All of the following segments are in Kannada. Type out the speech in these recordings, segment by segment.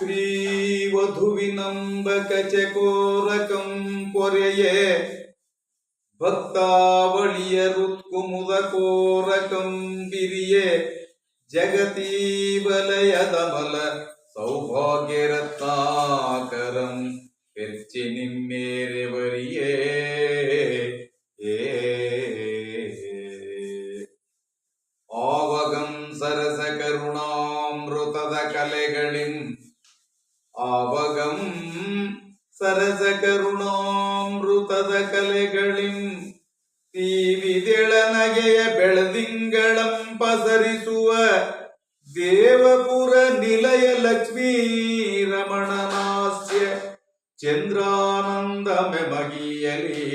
ശ്രീവധുവിനമ്പകചകോരകം പൊരയെ. ഭക്താവളിയറുത്കുമുദകോരകം വിരിയേ. ജഗതീവലയതമല സൗഭാഗ്യരത്നാകരം വെച്ചിനിമ്മേരെ ತೀವಿದೆಳನಗೆಯ ಬೆಳದಿಂಗಳಂ ಪಸರಿಸುವ ದೇವಪುರ ನಿಲಯ ಲಕ್ಷ್ಮೀ ರಮಣನಾಸ್ಯ ಚಂದ್ರಾನಂದ ಮೆಮಗಿಯಲಿ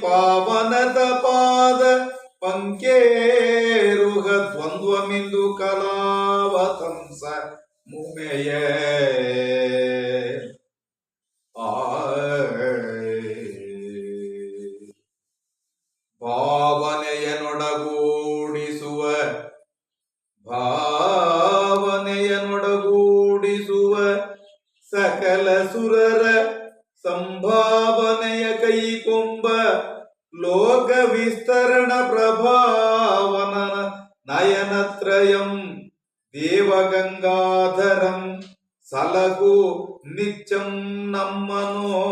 ಪಾವನದ ಪಾದ ಪಂಕೇರುಹ ದ್ವಂದ್ವಮಿಂದು ಕಲಾವತಂಸ ಮುಮೆಯ. ಸಲಗು ನಮ್ಮನೋ.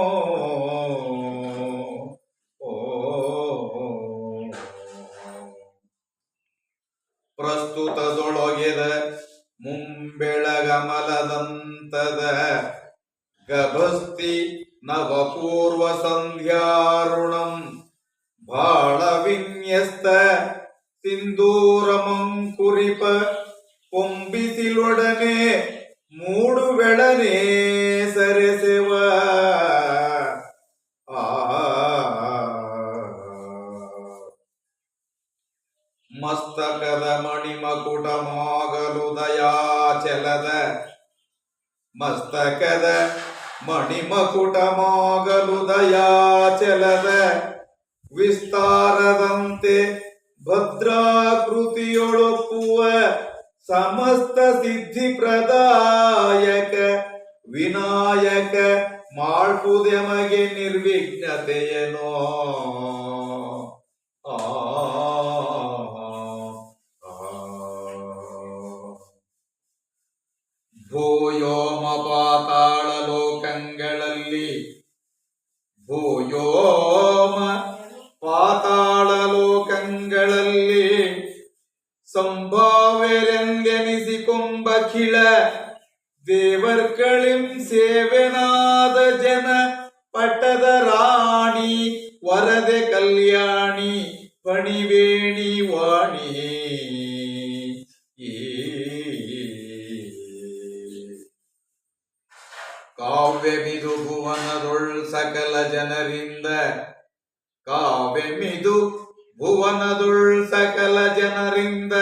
ಓ. ಪ್ರಸ್ತುತದೊಳಗೆದ ಮುಂಬೆಳಗಮಲದಂತದ ಗಭಸ್ತಿ ನವಪೂರ್ವ ಸಂಧ್ಯಾರುಣಂ ಬಾಳ ವಿನ್ಯಸ್ತ ಸಿಂಧೂರಮಂಕುರಿಪ ಕೊಂಬಿಸಿಲೊಡನೆ ಮೂಡು ಬೆಳನೆ ಸರೆಸೆವ ಮಸ್ತಕದ ಮಣಿಮಕುಟ ಮಾಗಲು ದಯಾಚಲದ ಮಸ್ತಕದ ಮಣಿಮಕುಟ ದಯಾಚಲದ ವಿಸ್ತಾರದಂತೆ ಭದ್ರಾಕೃತಿಯೊಳಪುವ ಸಮಸ್ತ ಸಿದ್ಧಿ ಪ್ರದಾಯಕ ವಿನಾಯಕ ಮಾಡ್ಪುದೆಮಗೆ ನಿರ್ವಿಘ್ನತೆಯನೋ ಭೂಯೋಮ ಪಾತಾಳ ಲೋಕಗಳಲ್ಲಿ ಭೂಯೋಮ ಪಾತಾಳ ಲೋಕಗಳಲ್ಲಿ ಸಂಭಾವ್ಯರೆಂದೆನಿಸಿಕೊಂಬ ಖಿಳ ದೇವರ್ಗಳಿಂ ಸೇವೆನಾದ ಜನ ಪಟ್ಟದ ರಾಣಿ ವರದೆ ಕಲ್ಯಾಣಿ ಪಣಿವೇಣಿ ವಾಣಿ ಈ ಕಾವ್ಯಮಿದು ಭುವನದೊಳ್ ಸಕಲ ಜನರಿಂದ ಕಾವ್ಯಮಿದು ಭುವನದೊಳ್ ಸಕಲ ಜನರಿಂದ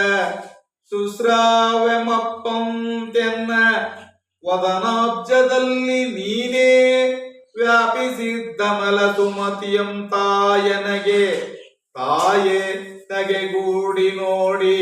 ಸುಶ್ರಾವ್ಯಮಪ್ಪಂತೆನ್ನ ವದನಾಬ್ಜದಲ್ಲಿ ನೀನೇ ವ್ಯಾಪಿಸಿದ್ದ ಸುಮತಿಯಂ ತಾಯನಗೆ ತಾಯೇ ತಗೆಗೂಡಿ ನೋಡಿ.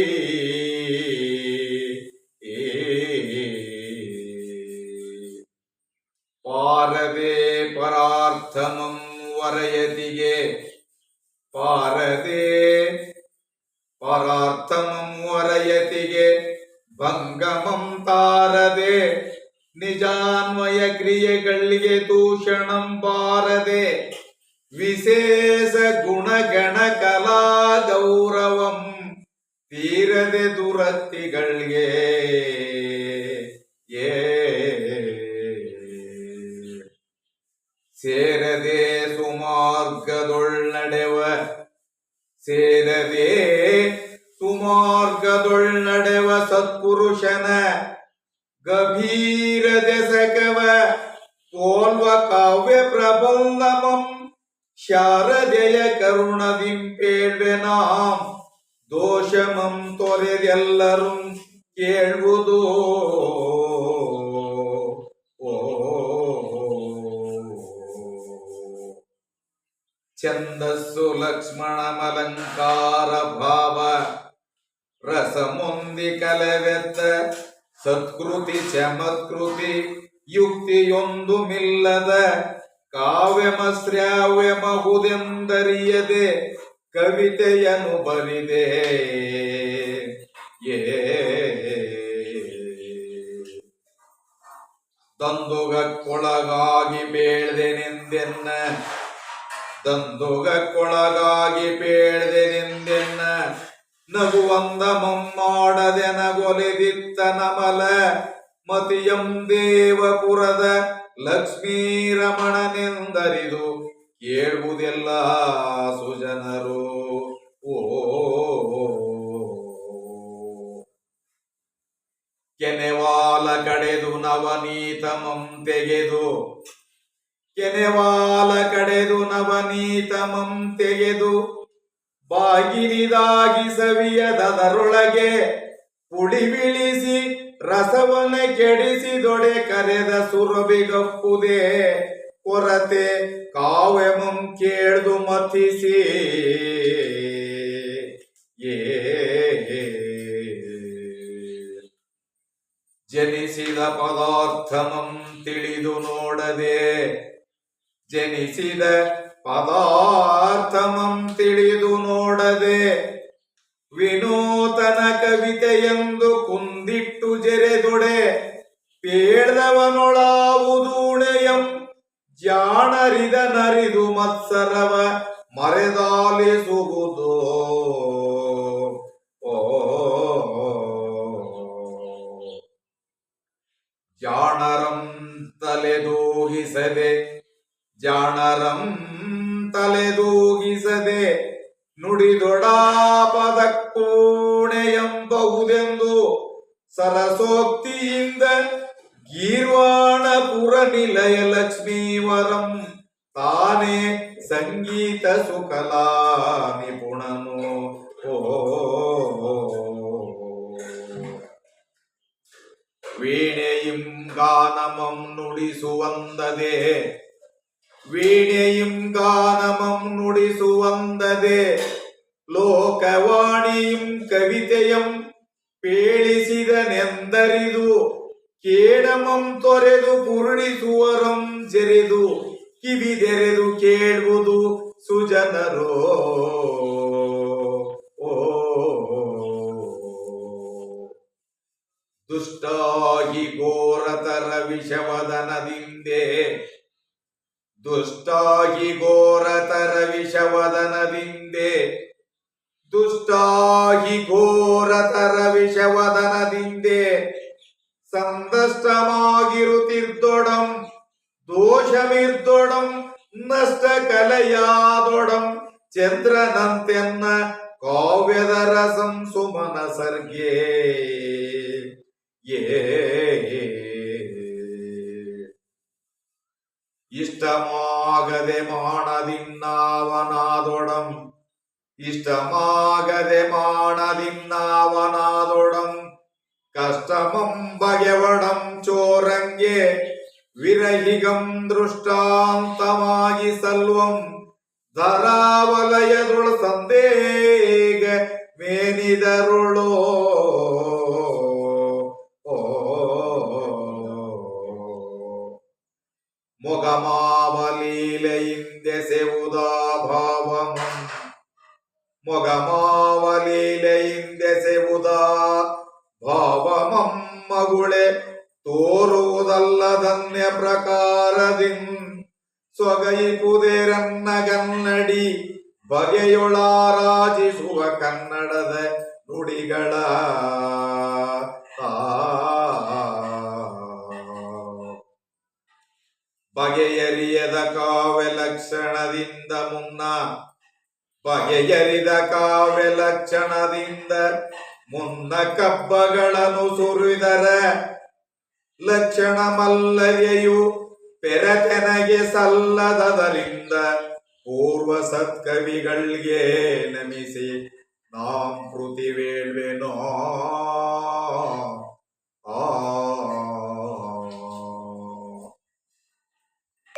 ದೂಷಣಂ ಬಾರದೆ ವಿಶೇಷ ಗುಣಗಣ ಕಲಾ ಗೌರವಂ ತೀರದೆ ದುರತ್ತಿಗಳಿಗೆ ಏ ಸೇರದೆ ಸುಮಾರ್ಗದೊಳ್ನಡೆವ ಸೇರದೆ ಸುಮಾರ್ಗದೊಳ್ನಡೆವ ಸತ್ಪುರುಷನ ಗಭೀರ ದೆಸಕವ ತೋಲ್ವ ಕಾವ್ಯ ಪ್ರಬಂಧಮಂ. ಶಾರದೆಯ ಕರುಣದಿಂಪೇಳ್ವೆನಾಂ ದೋಷಮಂ ತೊರೆದೆಲ್ಲರೂ ಕೇಳುವುದು. ಛಂದಸ್ಸು ಲಕ್ಷ್ಮಣ ಮಲಂಕಾರ ಭಾವ. ರಸಮೊಂದಿ ಕಲೆವೆತ್ತ ಸತ್ಕೃತಿ ಚಮತ್ಕೃತಿ. ಯುಕ್ತಿಯೊಂದು ಮಿಲ್ಲದ ಕಾವ್ಯಮ ಶ್ರಾವ್ಯಮಹುದೆಂದರಿಯದೆ ಕವಿತೆಯನ್ನು ಬರಿದೆ ಏ. ದಂದುಗಕ್ಕೊಳಗಾಗಿ ಬೇಳ್ದೆನೆಂದೆನ್ನ ದಂದುಗಕ್ಕೊಳಗಾಗಿ ಬೇಳ್ದೆನೆಂದೆನ್ನ ನಗುವಂದ ಮಮ್ಮಾಡದೆ ನಗೊಲೆದಿತ್ತ ನಮಲ ಮತಿಯಂ ದೇವಪುರದ ಲಕ್ಷ್ಮೀ ರಮಣನೆಂದರಿದು ಕೇಳುವುದೆಲ್ಲ ಸುಜನರು. ಓ, ಕೆನೆವಾಲ ಕಡೆದು ನವನೀತಮಂ ತೆಗೆದು, ಕೆನೆವಾಲ ಕಡೆದು ನವನೀತಮಂ ತೆಗೆದು ಬಾಗಿಲಿದಾಗಿ ಸವಿಯದರೊಳಗೆ ಪುಡಿ ಬಿಳಿಸಿ ರಸವನ್ನ ಕೆಡಿಸಿದೊಡೆ ಕರೆದ ಸುರಬಿಗಪ್ಪುದೆ ಕೊರತೆ ಕಾವ್ಯಮಂ ಕೇಳ್ದು ಮತಿಸಿ ಏ ಜನಿಸಿದ ಪದಾರ್ಥಮಂ ತಿಳಿದು ನೋಡದೆ, ಜನಿಸಿದ ಪದಾರ್ಥಮಂ ತಿಳಿದು ನೋಡದೆ, ವಿನೂತನ ಕವಿತೆಯೆಂದು ಕುಂದಿಟ್ಟು ಜೆರೆದೊಡೆ ಪೇಳ್ದವನೊಳಾವುದೂಣೆಯಂ ಜಾಣರಿದ ನರಿದು ಮತ್ಸರವ ಮರೆದಾಲಿಸುವುದು சரசோக்தியிந்த கீர்வாண புற நிலைய லட்சுமீவரம் தானே சங்கீத சுகலா நிபுணனோ வீணையும் கானமம் நுடிசுவந்ததே வீணையும் கானமம் நுடிசுவந்ததே லோகவாணியும் கவிதையும் ಪೇಳಿಸಿದನೆಂದರಿದು ಕೇಡಮಂ ತೊರೆದು ಜರೆದು ಜೆರೆದು ಕಿವಿದೆರೆದು ಕೇಳುವುದು ಸುಜನರೋ. ಓ. ದುಷ್ಟಾಗಿ ಘೋರತರ ವಿಷವದನದಿಂದೆ ದುಷ್ಟಾಗಿ ಘೋರತರ ದುಷ್ಟಾಗಿ ಘೋರತರ ವಿಷವದನದಿಂದೆ ಸಂದಷ್ಟಮಾಗಿರುತ್ತಿದ್ದೊಡಂ ದೋಷಮಿರ್ದೊಡಂ ನಷ್ಟ ಕಲೆಯಾದೊಡಂ ಚಂದ್ರನಂತೆನ್ನ ಕಾವ್ಯದ ರಸಂ ಸುಮನ ഇഷ്ടമാകരമാണതിന്നാവണാതൊടം. കഷ്ടമം ഭയവടം ചോറങ്കെ വിരഹികം ദൃഷ്ടാന്തമായി സൽവം. ധരാവലയതുൾ സന്ദേഹ മേനിതരുളോ. മുഖമാ ಮೊಗಮಾವಲೀಲೆಯಿಂದೆಸೆವುದಾ ಭಾವಮಂ ಮಗುಳೆ ತೋರುವುದಲ್ಲದನ್ಯ ಪ್ರಕಾರದಿಂ ಸೊಗೈಪುದೇರನ್ನ ಕನ್ನಡಿ ಬಗೆಯೊಳಾರಾಜಿಸುವ ಕನ್ನಡದ ನುಡಿಗಳ. ಬಗೆಯರಿಯದ ಕಾವ್ಯ ಲಕ್ಷಣದಿಂದ ಮುನ್ನ ಬಗೆಯರಿದ ಕಾವ್ಯ ಲಕ್ಷಣದಿಂದ ಮುನ್ನ ಕಬ್ಬಗಳನ್ನು ಸುರಿದರ ಲಕ್ಷಣ ಮಲ್ಲಗೆಯು ಪೆರತೆನಗೆ ಸಲ್ಲದದರಿಂದ ಪೂರ್ವ ಸತ್ಕವಿಗಳಿಗೆ ನಮಿಸಿ ನಾಂ ಕೃತಿ ವೇಳ್ವೆನೋ. ಆ.